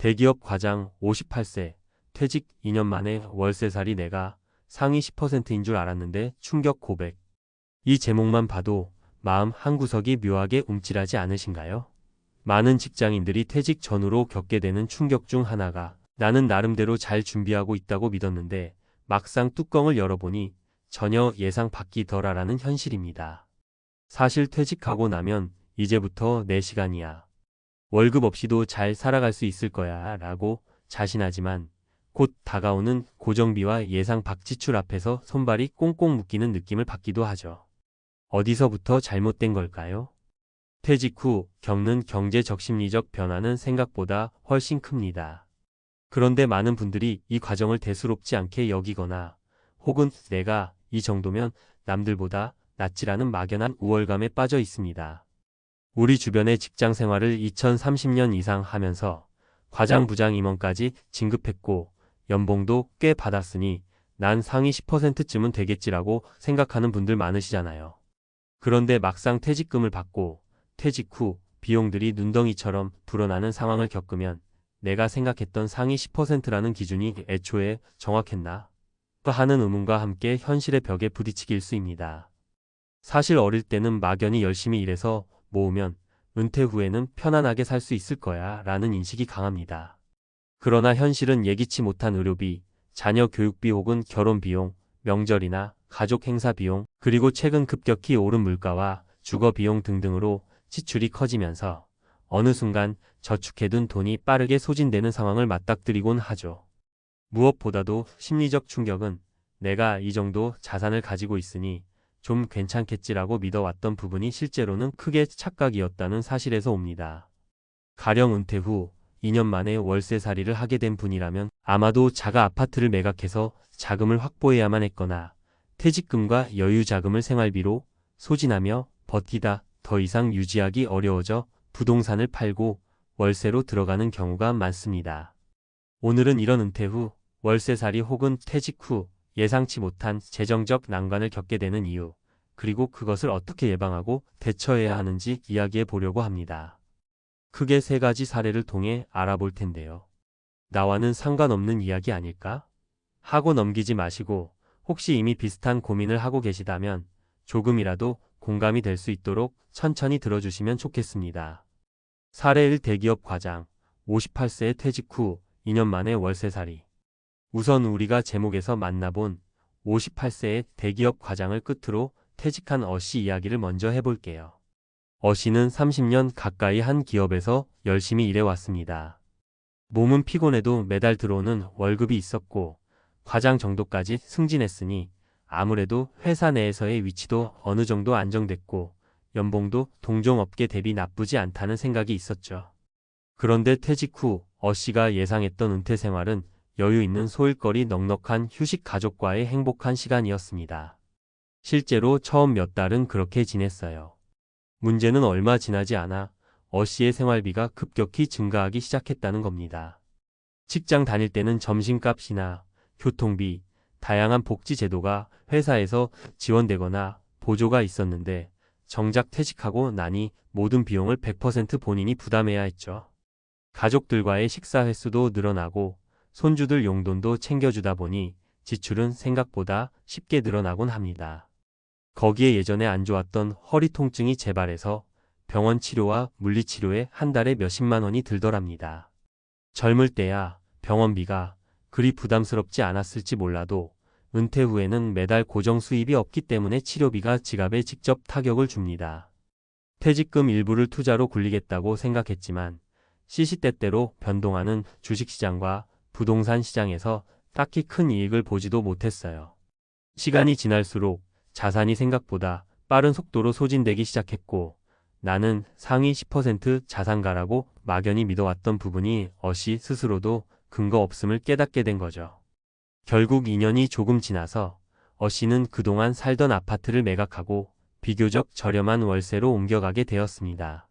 대기업 과장 58세, 퇴직 2년 만에 월세살이 내가 상위 10%인 줄 알았는데 충격 고백. 이 제목만 봐도 마음 한구석이 묘하게 움찔하지 않으신가요? 많은 직장인들이 퇴직 전후로 겪게 되는 충격 중 하나가 나는 나름대로 잘 준비하고 있다고 믿었는데 막상 뚜껑을 열어보니 전혀 예상 밖이더라라는 현실입니다. 사실 퇴직하고 나면 이제부터 내 시간이야. 월급 없이도 잘 살아갈 수 있을 거야 라고 자신하지만 곧 다가오는 고정비와 예상 밖 지출 앞에서 손발이 꽁꽁 묶이는 느낌을 받기도 하죠. 어디서부터 잘못된 걸까요? 퇴직 후 겪는 경제적 심리적 변화는 생각보다 훨씬 큽니다. 그런데 많은 분들이 이 과정을 대수롭지 않게 여기거나 혹은 내가 이 정도면 남들보다 낫지라는 막연한 우월감에 빠져 있습니다. 우리 주변의 직장 생활을 2030년 이상 하면서 과장 부장 임원까지 진급했고 연봉도 꽤 받았으니 난 상위 10%쯤은 되겠지라고 생각하는 분들 많으시잖아요. 그런데 막상 퇴직금을 받고 퇴직 후 비용들이 눈덩이처럼 불어나는 상황을 겪으면 내가 생각했던 상위 10%라는 기준이 애초에 정확했나? 하는 의문과 함께 현실의 벽에 부딪히길 수입니다. 사실 어릴 때는 막연히 열심히 일해서 모으면 은퇴 후에는 편안하게 살 수 있을 거야 라는 인식이 강합니다. 그러나 현실은 예기치 못한 의료비, 자녀 교육비 혹은 결혼 비용, 명절이나 가족 행사 비용, 그리고 최근 급격히 오른 물가와 주거 비용 등등으로 지출이 커지면서 어느 순간 저축해둔 돈이 빠르게 소진되는 상황을 맞닥뜨리곤 하죠. 무엇보다도 심리적 충격은 내가 이 정도 자산을 가지고 있으니 좀 괜찮겠지라고 믿어왔던 부분이 실제로는 크게 착각이었다는 사실에서 옵니다. 가령 은퇴 후 2년 만에 월세살이를 하게 된 분이라면 아마도 자가 아파트를 매각해서 자금을 확보해야만 했거나 퇴직금과 여유 자금을 생활비로 소진하며 버티다 더 이상 유지하기 어려워져 부동산을 팔고 월세로 들어가는 경우가 많습니다. 오늘은 이런 은퇴 후 월세살이 혹은 퇴직 후 예상치 못한 재정적 난관을 겪게 되는 이유, 그리고 그것을 어떻게 예방하고 대처해야 하는지 이야기해 보려고 합니다. 크게 세 가지 사례를 통해 알아볼 텐데요. 나와는 상관없는 이야기 아닐까? 하고 넘기지 마시고 혹시 이미 비슷한 고민을 하고 계시다면 조금이라도 공감이 될 수 있도록 천천히 들어주시면 좋겠습니다. 사례 1 대기업 과장 58세의 퇴직 후 2년 만에 월세살이 우선 우리가 제목에서 만나본 58세의 대기업 과장을 끝으로 퇴직한 어씨 이야기를 먼저 해볼게요. 어씨는 30년 가까이 한 기업에서 열심히 일해왔습니다. 몸은 피곤해도 매달 들어오는 월급이 있었고 과장 정도까지 승진했으니 아무래도 회사 내에서의 위치도 어느 정도 안정됐고 연봉도 동종업계 대비 나쁘지 않다는 생각이 있었죠. 그런데 퇴직 후 어씨가 예상했던 은퇴 생활은 여유 있는 소일거리 넉넉한 휴식 가족과의 행복한 시간이었습니다. 실제로 처음 몇 달은 그렇게 지냈어요. 문제는 얼마 지나지 않아 어 씨의 생활비가 급격히 증가하기 시작했다는 겁니다. 직장 다닐 때는 점심값이나 교통비, 다양한 복지 제도가 회사에서 지원되거나 보조가 있었는데 정작 퇴직하고 나니 모든 비용을 100% 본인이 부담해야 했죠. 가족들과의 식사 횟수도 늘어나고 손주들 용돈도 챙겨주다 보니 지출은 생각보다 쉽게 늘어나곤 합니다. 거기에 예전에 안 좋았던 허리 통증이 재발해서 병원 치료와 물리치료에 한 달에 몇십만 원이 들더랍니다. 젊을 때야 병원비가 그리 부담스럽지 않았을지 몰라도 은퇴 후에는 매달 고정 수입이 없기 때문에 치료비가 지갑에 직접 타격을 줍니다. 퇴직금 일부를 투자로 굴리겠다고 생각했지만 시시때때로 변동하는 주식시장과 부동산 시장에서 딱히 큰 이익을 보지도 못했어요. 시간이 지날수록 자산이 생각보다 빠른 속도로 소진되기 시작했고 나는 상위 10% 자산가라고 막연히 믿어왔던 부분이 어시 스스로도 근거 없음을 깨닫게 된 거죠. 결국 2년이 조금 지나서 어씨는 그동안 살던 아파트를 매각하고 비교적 저렴한 월세로 옮겨가게 되었습니다.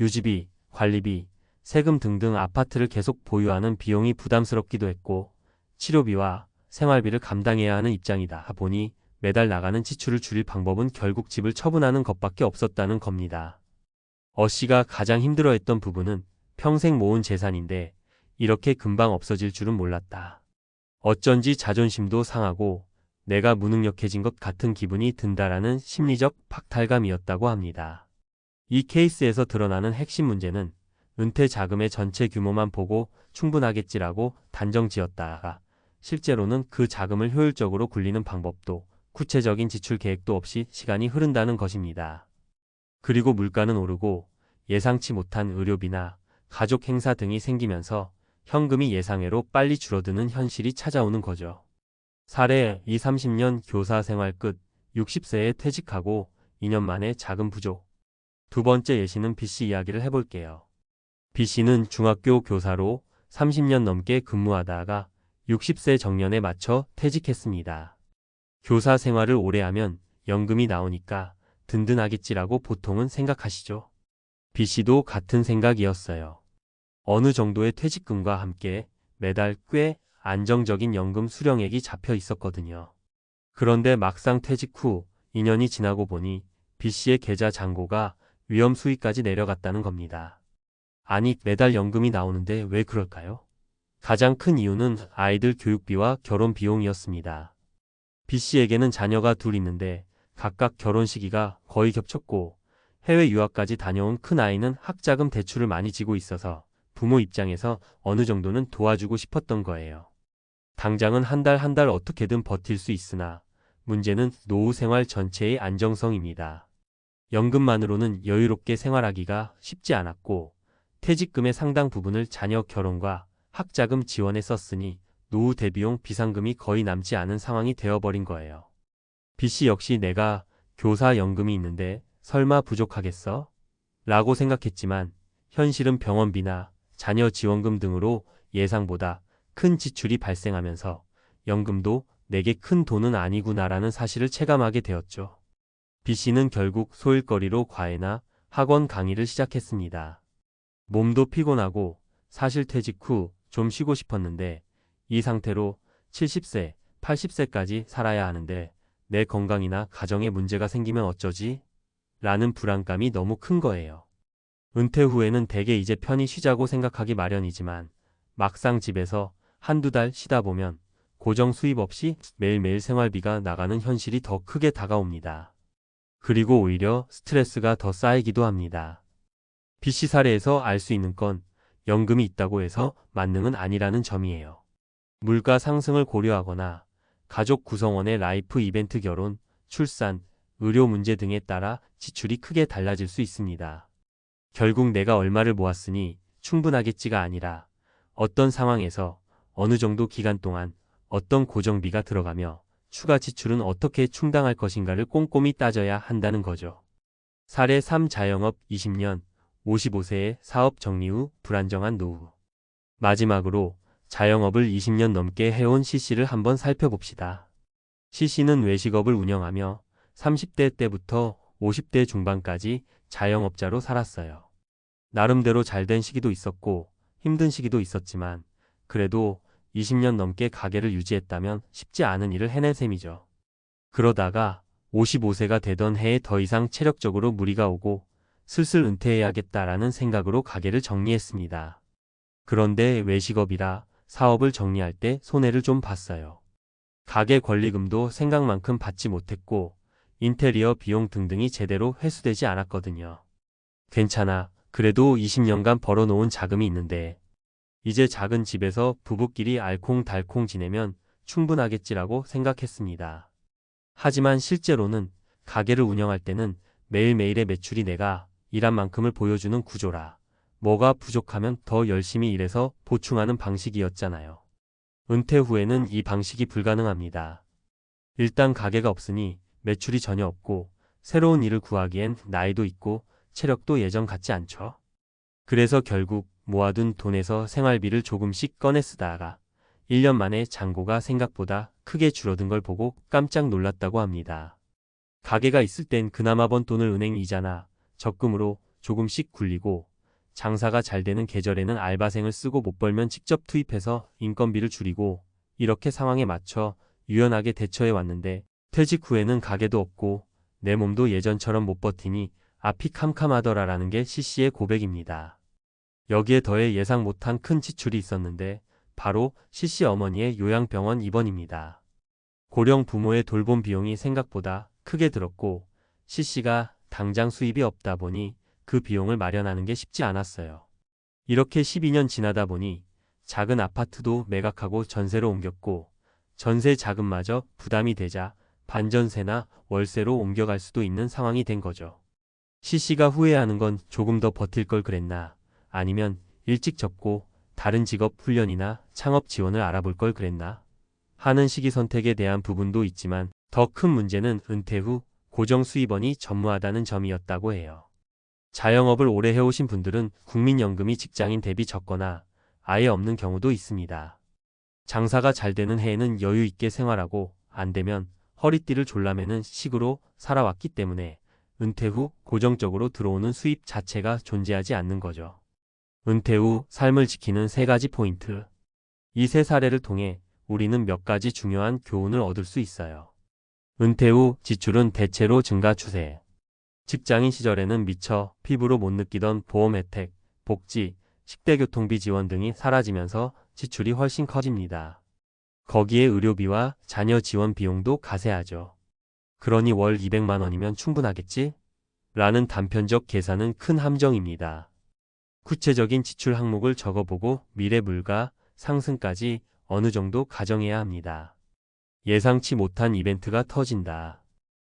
유지비, 관리비, 세금 등등 아파트를 계속 보유하는 비용이 부담스럽기도 했고 치료비와 생활비를 감당해야 하는 입장이다 보니 매달 나가는 지출을 줄일 방법은 결국 집을 처분하는 것밖에 없었다는 겁니다. 어 씨가 가장 힘들어했던 부분은 평생 모은 재산인데 이렇게 금방 없어질 줄은 몰랐다. 어쩐지 자존심도 상하고 내가 무능력해진 것 같은 기분이 든다라는 심리적 박탈감이었다고 합니다. 이 케이스에서 드러나는 핵심 문제는 은퇴 자금의 전체 규모만 보고 충분하겠지라고 단정 지었다가 실제로는 그 자금을 효율적으로 굴리는 방법도 구체적인 지출 계획도 없이 시간이 흐른다는 것입니다. 그리고 물가는 오르고 예상치 못한 의료비나 가족 행사 등이 생기면서 현금이 예상외로 빨리 줄어드는 현실이 찾아오는 거죠. 사례 2, 30년 교사 생활 끝 60세에 퇴직하고 2년 만에 자금 부족. 두 번째 예시는 B씨 이야기를 해볼게요. B씨는 중학교 교사로 30년 넘게 근무하다가 60세 정년에 맞춰 퇴직했습니다. 교사 생활을 오래 하면 연금이 나오니까 든든하겠지라고 보통은 생각하시죠. B씨도 같은 생각이었어요. 어느 정도의 퇴직금과 함께 매달 꽤 안정적인 연금 수령액이 잡혀 있었거든요. 그런데 막상 퇴직 후 2년이 지나고 보니 B씨의 계좌 잔고가 위험 수위까지 내려갔다는 겁니다. 아니, 매달 연금이 나오는데 왜 그럴까요? 가장 큰 이유는 아이들 교육비와 결혼 비용이었습니다. B씨에게는 자녀가 둘 있는데 각각 결혼 시기가 거의 겹쳤고 해외 유학까지 다녀온 큰 아이는 학자금 대출을 많이 지고 있어서 부모 입장에서 어느 정도는 도와주고 싶었던 거예요. 당장은 한 달 한달 어떻게든 버틸 수 있으나 문제는 노후 생활 전체의 안정성입니다. 연금만으로는 여유롭게 생활하기가 쉽지 않았고 퇴직금의 상당 부분을 자녀 결혼과 학자금 지원에 썼으니 노후 대비용 비상금이 거의 남지 않은 상황이 되어버린 거예요. B씨 역시 내가 교사 연금이 있는데 설마 부족하겠어? 라고 생각했지만 현실은 병원비나 자녀 지원금 등으로 예상보다 큰 지출이 발생하면서 연금도 내게 큰 돈은 아니구나라는 사실을 체감하게 되었죠. B씨는 결국 소일거리로 과외나 학원 강의를 시작했습니다. 몸도 피곤하고 사실 퇴직 후 좀 쉬고 싶었는데 이 상태로 70세, 80세까지 살아야 하는데 내 건강이나 가정에 문제가 생기면 어쩌지? 라는 불안감이 너무 큰 거예요. 은퇴 후에는 대개 이제 편히 쉬자고 생각하기 마련이지만 막상 집에서 한두 달 쉬다 보면 고정 수입 없이 매일매일 생활비가 나가는 현실이 더 크게 다가옵니다. 그리고 오히려 스트레스가 더 쌓이기도 합니다. B씨 사례에서 알 수 있는 건 연금이 있다고 해서 만능은 아니라는 점이에요. 물가 상승을 고려하거나 가족 구성원의 라이프 이벤트 결혼, 출산, 의료 문제 등에 따라 지출이 크게 달라질 수 있습니다. 결국 내가 얼마를 모았으니 충분하겠지가 아니라 어떤 상황에서 어느 정도 기간 동안 어떤 고정비가 들어가며 추가 지출은 어떻게 충당할 것인가를 꼼꼼히 따져야 한다는 거죠. 사례 3 자영업 20년 55세의 사업 정리 후 불안정한 노후. 마지막으로 자영업을 20년 넘게 해온 C씨를 한번 살펴봅시다. C씨는 외식업을 운영하며 30대 때부터 50대 중반까지 자영업자로 살았어요. 나름대로 잘 된 시기도 있었고 힘든 시기도 있었지만 그래도 20년 넘게 가게를 유지했다면 쉽지 않은 일을 해낸 셈이죠. 그러다가 55세가 되던 해에 더 이상 체력적으로 무리가 오고 슬슬 은퇴해야겠다라는 생각으로 가게를 정리했습니다. 그런데 외식업이라 사업을 정리할 때 손해를 좀 봤어요. 가게 권리금도 생각만큼 받지 못했고 인테리어 비용 등등이 제대로 회수되지 않았거든요. 괜찮아. 그래도 20년간 벌어놓은 자금이 있는데 이제 작은 집에서 부부끼리 알콩달콩 지내면 충분하겠지라고 생각했습니다. 하지만 실제로는 가게를 운영할 때는 매일매일의 매출이 내가 일한 만큼을 보여주는 구조라 뭐가 부족하면 더 열심히 일해서 보충하는 방식이었잖아요. 은퇴 후에는 이 방식이 불가능합니다. 일단 가게가 없으니 매출이 전혀 없고 새로운 일을 구하기엔 나이도 있고 체력도 예전 같지 않죠. 그래서 결국 모아둔 돈에서 생활비를 조금씩 꺼내 쓰다가 1년 만에 잔고가 생각보다 크게 줄어든 걸 보고 깜짝 놀랐다고 합니다. 가게가 있을 땐 그나마 번 돈을 은행 이자나 적금으로 조금씩 굴리고 장사가 잘 되는 계절에는 알바생을 쓰고 못 벌면 직접 투입해서 인건비를 줄이고 이렇게 상황에 맞춰 유연하게 대처해 왔는데 퇴직 후에는 가게도 없고 내 몸도 예전처럼 못 버티니 앞이 캄캄하더라라는 게 CC의 고백입니다. 여기에 더해 예상 못한 큰 지출이 있었는데 바로 CC 어머니의 요양병원 입원입니다. 고령 부모의 돌봄 비용이 생각보다 크게 들었고 CC가 당장 수입이 없다 보니 그 비용을 마련하는 게 쉽지 않았어요. 이렇게 12년 지나다 보니 작은 아파트도 매각하고 전세로 옮겼고 전세 자금마저 부담이 되자 반전세나 월세로 옮겨갈 수도 있는 상황이 된 거죠. CC가 후회하는 건 조금 더 버틸 걸 그랬나 아니면 일찍 접고 다른 직업 훈련이나 창업 지원을 알아볼 걸 그랬나 하는 시기 선택에 대한 부분도 있지만 더 큰 문제는 은퇴 후 고정 수입원이 전무하다는 점이었다고 해요. 자영업을 오래 해오신 분들은 국민연금이 직장인 대비 적거나 아예 없는 경우도 있습니다. 장사가 잘 되는 해에는 여유 있게 생활하고 안 되면 허리띠를 졸라매는 식으로 살아왔기 때문에 은퇴 후 고정적으로 들어오는 수입 자체가 존재하지 않는 거죠. 은퇴 후 삶을 지키는 세 가지 포인트. 이 세 사례를 통해 우리는 몇 가지 중요한 교훈을 얻을 수 있어요. 은퇴 후 지출은 대체로 증가 추세. 직장인 시절에는 미처 피부로 못 느끼던 보험 혜택, 복지, 식대 교통비 지원 등이 사라지면서 지출이 훨씬 커집니다. 거기에 의료비와 자녀 지원 비용도 가세하죠. 그러니 월 200만 원이면 충분하겠지? 라는 단편적 계산은 큰 함정입니다. 구체적인 지출 항목을 적어보고 미래 물가 상승까지 어느 정도 가정해야 합니다. 예상치 못한 이벤트가 터진다.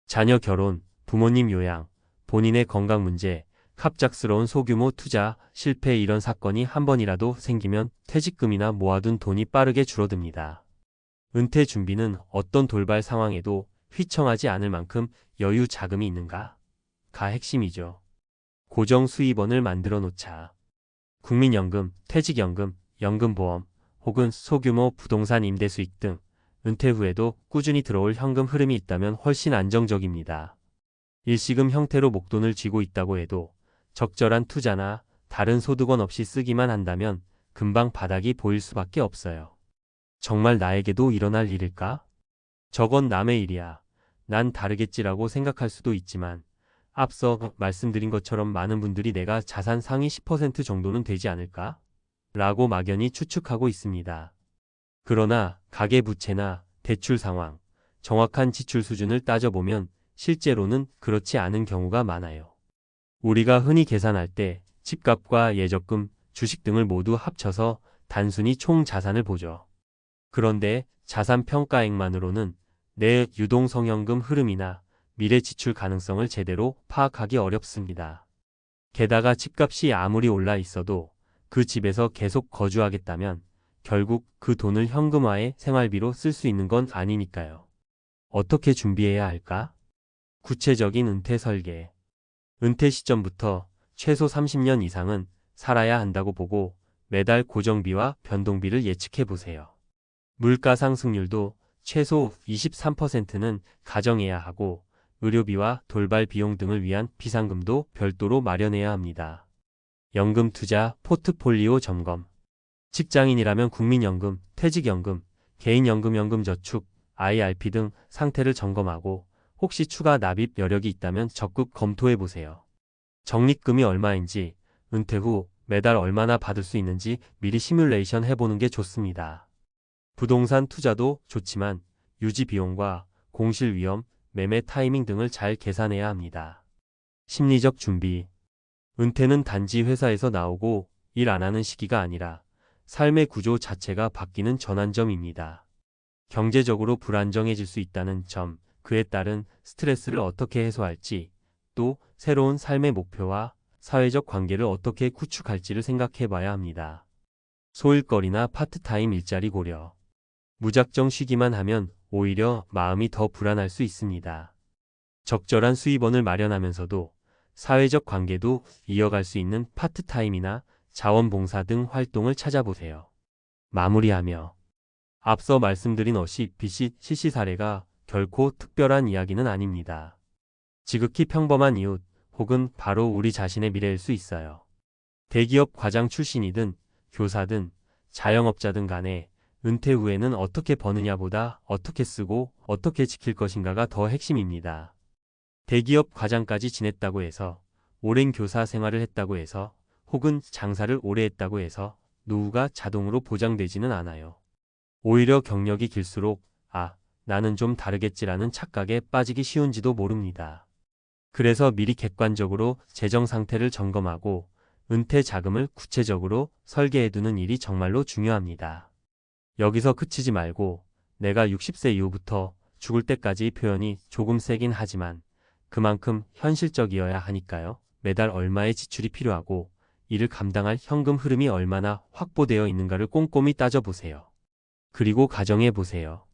자녀 결혼, 부모님 요양, 본인의 건강 문제, 갑작스러운 소규모 투자, 실패 이런 사건이 한 번이라도 생기면 퇴직금이나 모아둔 돈이 빠르게 줄어듭니다. 은퇴 준비는 어떤 돌발 상황에도 휘청하지 않을 만큼 여유 자금이 있는가? 가 핵심이죠. 고정 수입원을 만들어 놓자. 국민연금, 퇴직연금, 연금보험, 혹은 소규모 부동산 임대 수익 등 은퇴 후에도 꾸준히 들어올 현금 흐름이 있다면 훨씬 안정적입니다. 일시금 형태로 목돈을 쥐고 있다고 해도 적절한 투자나 다른 소득원 없이 쓰기만 한다면 금방 바닥이 보일 수밖에 없어요. 정말 나에게도 일어날 일일까? 저건 남의 일이야. 난 다르겠지라고 생각할 수도 있지만 앞서 말씀드린 것처럼 많은 분들이 내가 자산 상위 10% 정도는 되지 않을까? 라고 막연히 추측하고 있습니다. 그러나 가계부채나 대출 상황, 정확한 지출 수준을 따져보면 실제로는 그렇지 않은 경우가 많아요. 우리가 흔히 계산할 때 집값과 예적금, 주식 등을 모두 합쳐서 단순히 총 자산을 보죠. 그런데 자산 평가액만으로는 내 유동 성현금 흐름이나 미래 지출 가능성을 제대로 파악하기 어렵습니다. 게다가 집값이 아무리 올라 있어도 그 집에서 계속 거주하겠다면 결국 그 돈을 현금화해 생활비로 쓸 수 있는 건 아니니까요. 어떻게 준비해야 할까? 구체적인 은퇴 설계. 은퇴 시점부터 최소 30년 이상은 살아야 한다고 보고 매달 고정비와 변동비를 예측해 보세요. 물가 상승률도 최소 23%는 가정해야 하고 의료비와 돌발 비용 등을 위한 비상금도 별도로 마련해야 합니다. 연금 투자 포트폴리오 점검. 직장인이라면 국민연금, 퇴직연금, 개인연금, 연금저축, IRP 등 상태를 점검하고 혹시 추가 납입 여력이 있다면 적극 검토해 보세요. 적립금이 얼마인지, 은퇴 후 매달 얼마나 받을 수 있는지 미리 시뮬레이션 해보는 게 좋습니다. 부동산 투자도 좋지만 유지 비용과 공실 위험, 매매 타이밍 등을 잘 계산해야 합니다. 심리적 준비. 은퇴는 단지 회사에서 나오고 일 안 하는 시기가 아니라 삶의 구조 자체가 바뀌는 전환점입니다. 경제적으로 불안정해질 수 있다는 점, 그에 따른 스트레스를 어떻게 해소할지, 또 새로운 삶의 목표와 사회적 관계를 어떻게 구축할지를 생각해 봐야 합니다. 소일거리나 파트타임 일자리 고려. 무작정 쉬기만 하면 오히려 마음이 더 불안할 수 있습니다. 적절한 수입원을 마련하면서도 사회적 관계도 이어갈 수 있는 파트타임이나 자원봉사 등 활동을 찾아보세요. 마무리하며 앞서 말씀드린 어시 BC CC 사례가 결코 특별한 이야기는 아닙니다. 지극히 평범한 이웃 혹은 바로 우리 자신의 미래일 수 있어요. 대기업 과장 출신이든 교사든 자영업자든 간에 은퇴 후에는 어떻게 버느냐보다 어떻게 쓰고 어떻게 지킬 것인가가 더 핵심입니다. 대기업 과장까지 지냈다고 해서 오랜 교사 생활을 했다고 해서 혹은 장사를 오래 했다고 해서 노후가 자동으로 보장되지는 않아요. 오히려 경력이 길수록 아, 나는 좀 다르겠지라는 착각에 빠지기 쉬운지도 모릅니다. 그래서 미리 객관적으로 재정 상태를 점검하고 은퇴 자금을 구체적으로 설계해두는 일이 정말로 중요합니다. 여기서 그치지 말고 내가 60세 이후부터 죽을 때까지 표현이 조금 세긴 하지만 그만큼 현실적이어야 하니까요. 매달 얼마의 지출이 필요하고 이를 감당할 현금 흐름이 얼마나 확보되어 있는가를 꼼꼼히 따져보세요. 그리고 가정해 보세요.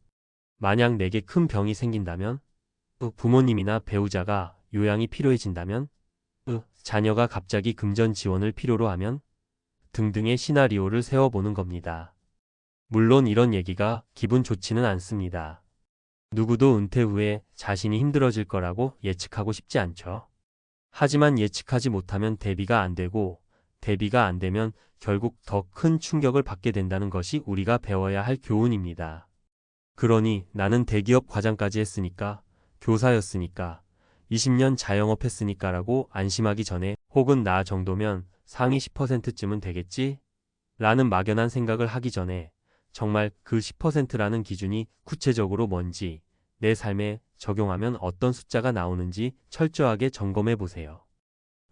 만약 내게 큰 병이 생긴다면, 으, 부모님이나 배우자가 요양이 필요해진다면, 으, 자녀가 갑자기 금전 지원을 필요로 하면, 등등의 시나리오를 세워보는 겁니다. 물론 이런 얘기가 기분 좋지는 않습니다. 누구도 은퇴 후에 자신이 힘들어질 거라고 예측하고 싶지 않죠. 하지만 예측하지 못하면 대비가 안 되고 대비가 안 되면 결국 더 큰 충격을 받게 된다는 것이 우리가 배워야 할 교훈입니다. 그러니 나는 대기업 과장까지 했으니까, 교사였으니까, 20년 자영업 했으니까라고 안심하기 전에 혹은 나 정도면 상위 10%쯤은 되겠지? 라는 막연한 생각을 하기 전에 정말 그 10%라는 기준이 구체적으로 뭔지 내 삶에 적용하면 어떤 숫자가 나오는지 철저하게 점검해 보세요.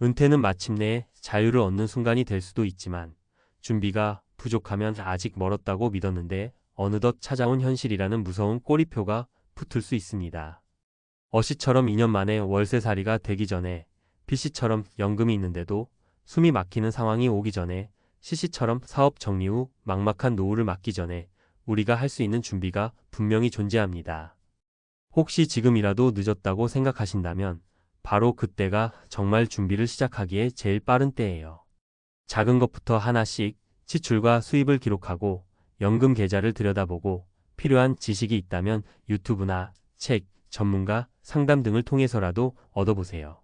은퇴는 마침내 자유를 얻는 순간이 될 수도 있지만 준비가 부족하면 아직 멀었다고 믿었는데 어느덧 찾아온 현실이라는 무서운 꼬리표가 붙을 수 있습니다. 어시처럼 2년 만에 월세살이가 되기 전에 BC처럼 연금이 있는데도 숨이 막히는 상황이 오기 전에 CC처럼 사업 정리 후 막막한 노후를 맞기 전에 우리가 할 수 있는 준비가 분명히 존재합니다. 혹시 지금이라도 늦었다고 생각하신다면 바로 그때가 정말 준비를 시작하기에 제일 빠른 때예요. 작은 것부터 하나씩 지출과 수입을 기록하고 연금 계좌를 들여다보고 필요한 지식이 있다면 유튜브나 책, 전문가, 상담 등을 통해서라도 얻어보세요.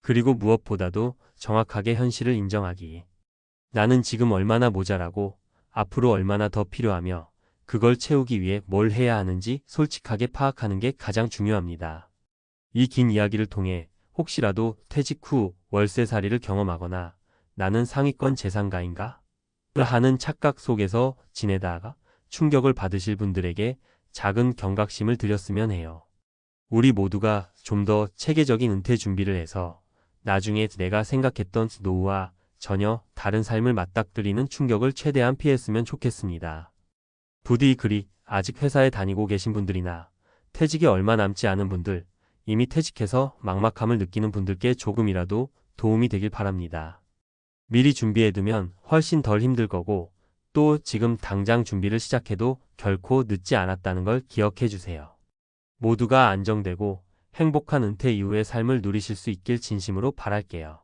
그리고 무엇보다도 정확하게 현실을 인정하기. 나는 지금 얼마나 모자라고 앞으로 얼마나 더 필요하며 그걸 채우기 위해 뭘 해야 하는지 솔직하게 파악하는 게 가장 중요합니다. 이 긴 이야기를 통해 혹시라도 퇴직 후 월세살이를 경험하거나 나는 상위권 재산가인가? 하는 착각 속에서 지내다가 충격을 받으실 분들에게 작은 경각심을 드렸으면 해요. 우리 모두가 좀 더 체계적인 은퇴 준비를 해서 나중에 내가 생각했던 노후와 전혀 다른 삶을 맞닥뜨리는 충격을 최대한 피했으면 좋겠습니다. 부디 그리 아직 회사에 다니고 계신 분들이나 퇴직이 얼마 남지 않은 분들, 이미 퇴직해서 막막함을 느끼는 분들께 조금이라도 도움이 되길 바랍니다. 미리 준비해두면 훨씬 덜 힘들 거고 또 지금 당장 준비를 시작해도 결코 늦지 않았다는 걸 기억해 주세요. 모두가 안정되고 행복한 은퇴 이후의 삶을 누리실 수 있길 진심으로 바랄게요.